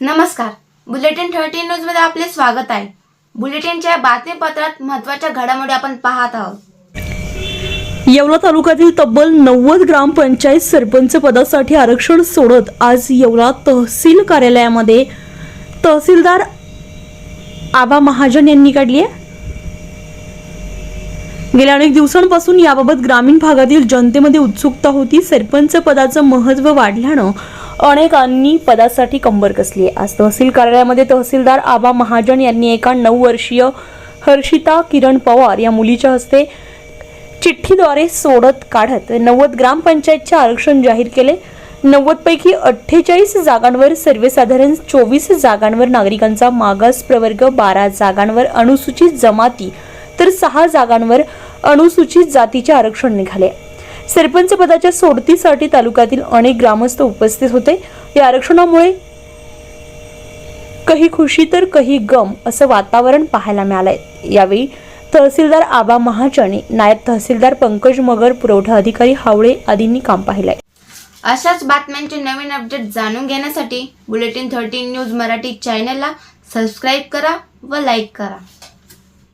नमस्कार. Bulletin thirty न्यूजमध्ये आपले स्वागत आहे. बुलेटिनच्या बातमीपत्रात महत्त्वाच्या घडामोडी आपण पाहत आहोत. येवला तालुक्यातील तब्बल नव्वद ग्रामपंचायत सरपंच पदासाठी आरक्षण सोडत आज येवला तहसील कार्यालयामध्ये तहसीलदार आबा महाजन यांनी काढली आहे. गेल्या अनेक दिवसांपासून याबाबत ग्रामीण भागातील जनतेमध्ये उत्सुकता होती. सरपंच पदाचं महत्त्व वाढल्यानं अनेकांनी पदासाठी कंबर कसली आहे. आज तहसील कार्यालयामध्ये तहसीलदार आबा महाजन यांनी एका नऊ वर्षीय हर्षिता किरण पवार या मुलीच्या हस्ते चिठ्ठीद्वारे सोडत काढत नव्वद ग्रामपंचायतचे आरक्षण जाहीर केले. नव्वदपैकी अठ्ठेचाळीस जागांवर सर्वसाधारण चोवीस जागांवर नागरिकांचा मागास प्रवर्ग बारा जागांवर अनुसूचित जमाती तर सहा जागांवर अनुसूचित जातीचे आरक्षण निघाले. सरपंच पदाच्या सोडतीसाठी तालुक्यातील अनेक ग्रामस्थ उपस्थित होते. या आरक्षणामुळे काही खुशी तर काही गम असं वातावरण पाहायला मिळालंय. यावेळी तहसीलदार आबा महाजनी नायब तहसीलदार पंकज मगर पुरवठा अधिकारी हावळे आदींनी काम पाहिलंय. अशाच बातम्यांचे नवीन अपडेट जाणून घेण्यासाठी बुलेटिन थर्टीन न्यूज मराठी चॅनलला सबस्क्राईब करा व लाईक करा.